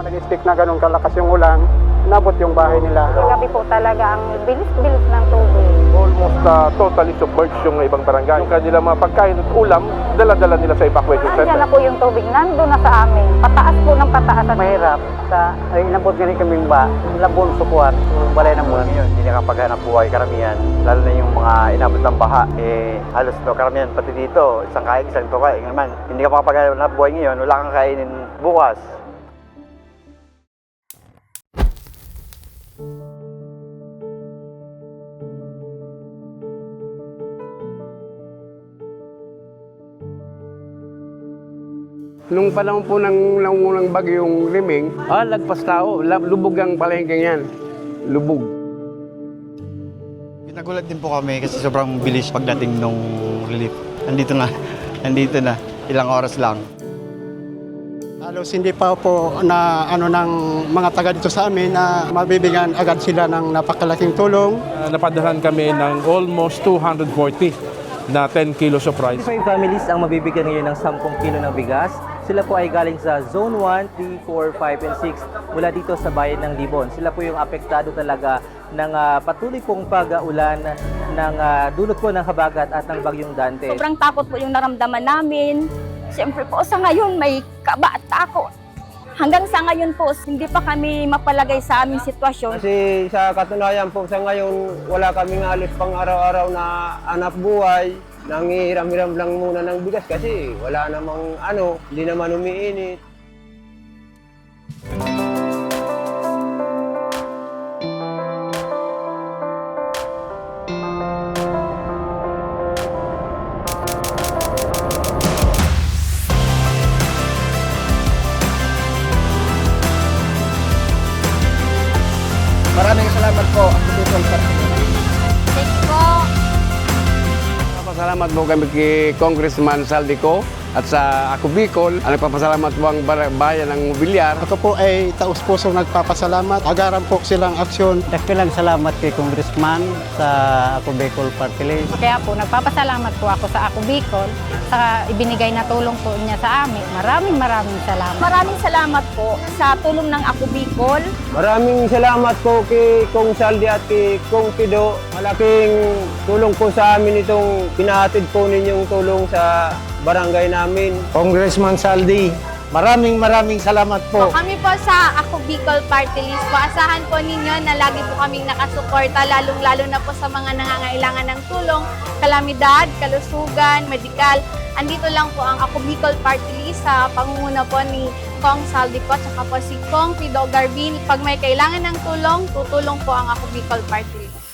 nag-stick na ganun kalakas yung ulan, nabot yung bahay nila. Gabi po talaga ang bilis-bilis ng tubig. Almost uh, totally submerged yung ibang barangay. Yung kanilang mga pagkain at ulam, dala-dala nila sa evacuation Nandiyan center. na po yung tubig, nandun na sa amin. Pataas po ng pataas. Mahirap sa ay inabot nga rin kaming ba, labon sukuan, yung balay ng mga ngayon, hindi nakapaghanap buhay karamihan. Lalo na yung mga inabot ng baha, eh halos no, karamihan pati dito, isang kain, isang tukay. Ngayon, hindi ka makapaghanap buhay ngayon, wala kang kainin bukas. Nung panahon po ng nangunang bagyong Liming, ah, lagpas tao, lab- lubog ang palengke yan. Lubog. Nagulat din po kami kasi sobrang bilis pagdating nung relief. Nandito na, nandito na, ilang oras lang. Halos hindi pa po na ano ng mga taga dito sa amin na mabibigyan agad sila ng napakalaking tulong. Uh, napadahan kami ng almost 240 na 10 kilos of rice. 25 families ang mabibigyan ngayon ng 10 kilo ng bigas. Sila po ay galing sa Zone 1, 3, 4, 5, and 6 mula dito sa bayan ng Libon. Sila po yung apektado talaga ng ah, patuloy pong pag-ulan ng ah, dulot po ng habagat at ng bagyong Dante. Sobrang takot po yung naramdaman namin. Siyempre po sa ngayon may kaba at takot. Hanggang sa ngayon po, hindi pa kami mapalagay sa aming sitwasyon. Kasi sa katunayan po sa ngayon, wala kaming alis pang araw-araw na anak buhay. Nangihiram-hiram lang muna ng bigas kasi wala namang ano, hindi naman umiinit. Maraming salamat po ang tutulong sa Thank you po. Nagpapasalamat po kami kay Congressman Saldico at sa Ako Bicol. Ang nagpapasalamat po ang bayan ng Mobilyar. Ako po ay taus-pusong nagpapasalamat. Agaran po silang aksyon. Dakilang salamat kay Congressman sa Ako Bicol Party List. Kaya po, nagpapasalamat po ako sa Ako Bicol sa ibinigay na tulong po niya sa amin. Maraming maraming salamat. Maraming salamat po sa tulong ng Ako Bicol. Maraming salamat po kay Kong Saldi at kay Kong Pido. Malaking tulong po sa amin itong pinahatid po ninyong tulong sa barangay namin. Congressman Saldi, maraming maraming salamat po. Kami po sa Ako Bicol Party List po, asahan po ninyo na lagi po kaming nakasuporta, lalong-lalo na po sa mga nangangailangan ng tulong, kalamidad, kalusugan, medikal. Andito lang po ang Ako Bicol Party List sa pangunguna po ni Kong Saldi po, tsaka po si Kong Pido Garbin. Pag may kailangan ng tulong, tutulong po ang Ako Bicol Party List.